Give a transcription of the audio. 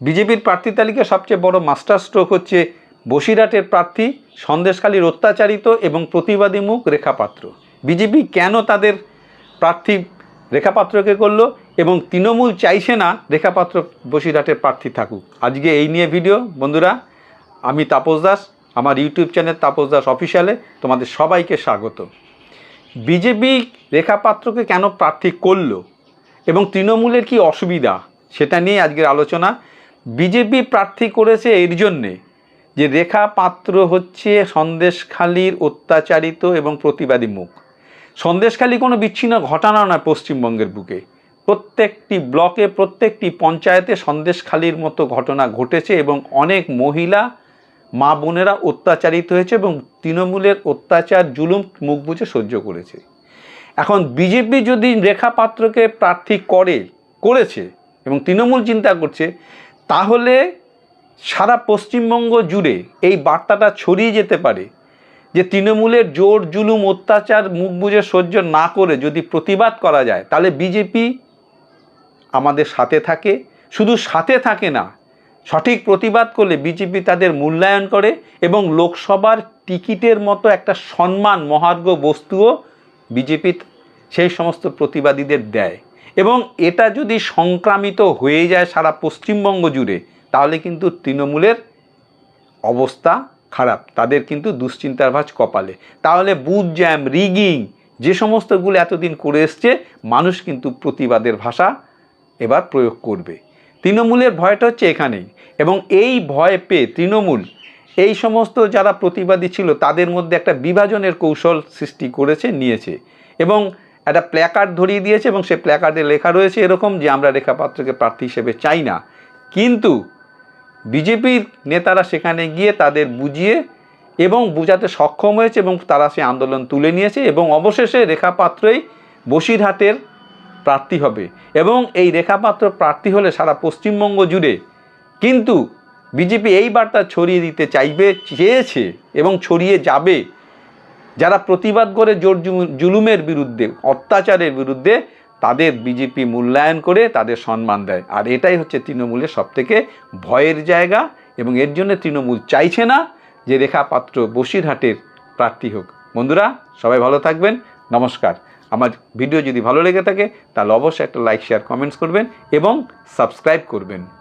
বিজেপির প্রার্থী তালিকায় সবচেয়ে বড় মাস্টার স্ট্রোক হচ্ছে বসিরহাটের প্রার্থী সন্দেশখালীর অত্যাচারিত এবং প্রতিবাদী মুখ রেখাপাত্র। বিজেপি কেন তাদের প্রার্থী রেখাপাত্রকে করল এবং তৃণমূল চাইছে না রেখাপাত্র বসিরহাটের প্রার্থী থাকুক? আজকে এই নিয়ে ভিডিও। বন্ধুরা, আমি তাপস দাস, আমার ইউটিউব চ্যানেল তাপস দাস অফিসিয়ালে তোমাদের সবাইকে স্বাগত। বিজেপি রেখাপাত্রকে কেন প্রার্থী করল এবং তৃণমূলের কি অসুবিধা? সেটা নিয়ে আজকের আলোচনা। বিজেপি প্রার্থী করেছে এর জন্যে যে রেখা পাত্র হচ্ছে সন্দেশখালীর অত্যাচারিত এবং প্রতিবাদী মুখ। সন্দেশখালী কোনো বিচ্ছিন্ন ঘটনা নয় পশ্চিমবঙ্গের বুকে। প্রত্যেকটি ব্লকে, প্রত্যেকটি পঞ্চায়েতে সন্দেশখালীর মতো ঘটনা ঘটেছে এবং অনেক মহিলা, মা বোনেরা অত্যাচারিত হয়েছে এবং তৃণমূলের অত্যাচার, জুলুম, মুখ বুঝে সহ্য করেছে। এখন বিজেপি যদি রেখা পাত্রকে প্রার্থী করে, করেছে এবং তৃণমূল চিন্তা করছে তাহলে সারা পশ্চিমবঙ্গ জুড়ে এই বার্তাটা ছড়িয়ে যেতে পারে যে তৃণমূলের জোর, জুলুম, অত্যাচার, মুখ বুঝে সহ্য না করে যদি প্রতিবাদ করা যায়, তাহলে বিজেপি আমাদের সাথে থাকে। শুধু সাথে থাকে না, সঠিক প্রতিবাদ করলে বিজেপি তাদের মূল্যায়ন করে এবং লোকসভার টিকিটের মতো একটা সম্মান, মহার্ঘ বস্তুও বিজেপি সেই সমস্ত প্রতিবাদীদের দেয়। এবং এটা যদি সংক্রামিত হয়ে যায় সারা পশ্চিমবঙ্গ জুড়ে, তাহলে কিন্তু তৃণমূলের অবস্থা খারাপ। তাদের কিন্তু দুশ্চিন্তার ভাঁজ কপালে। তাহলে বুথ জ্যাম, রিগিং, যে সমস্তগুলো এতদিন করে এসছে, মানুষ কিন্তু প্রতিবাদের ভাষা এবার প্রয়োগ করবে। তৃণমূলের ভয়টা হচ্ছে এখানেই। এবং এই ভয় পেয়ে তৃণমূল, এই সমস্ত যারা প্রতিবাদী ছিল, তাদের মধ্যে একটা বিভাজনের কৌশল সৃষ্টি করেছে, নিয়েছে। এবং একটা প্ল্যাকার্ড ধরিয়ে দিয়েছে এবং সে প্ল্যাকার্ডে লেখা রয়েছে এরকম যে আমরা রেখাপাত্রকে প্রার্থী হিসেবে চাই না। কিন্তু বিজেপির নেতারা সেখানে গিয়ে তাদের বুঝিয়ে এবং বোঝাতে সক্ষম হয়েছে এবং তারা সে আন্দোলন তুলে নিয়েছে এবং অবশেষে রেখাপাত্রই বসিরহাটের প্রার্থী হবে এবং এই রেখাপাত্র প্রার্থী হলে সারা পশ্চিমবঙ্গ জুড়ে কিন্তু বিজেপি এই বার্তা ছড়িয়ে দিতে চাইবে, চেয়েছে এবং ছড়িয়ে যাবে যারা প্রতিবাদ করে জোর জুলুমের বিরুদ্ধে, অত্যাচারের বিরুদ্ধে, তাদের বিজেপি মূল্যায়ন করে তাদের সম্মান দেয়। আর এটাই হচ্ছে তৃণমূলের সবথেকে ভয়ের জায়গা এবং এর জন্য তৃণমূল চাইছে না যে রেখা পাত্র বসিরহাটের প্রার্থী হোক। বন্ধুরা, সবাই ভালো থাকবেন। নমস্কার। আমার ভিডিও যদি ভালো লেগে থাকে, তাহলে অবশ্যই একটা লাইক, শেয়ার, কমেন্টস করবেন এবং সাবস্ক্রাইব করবেন।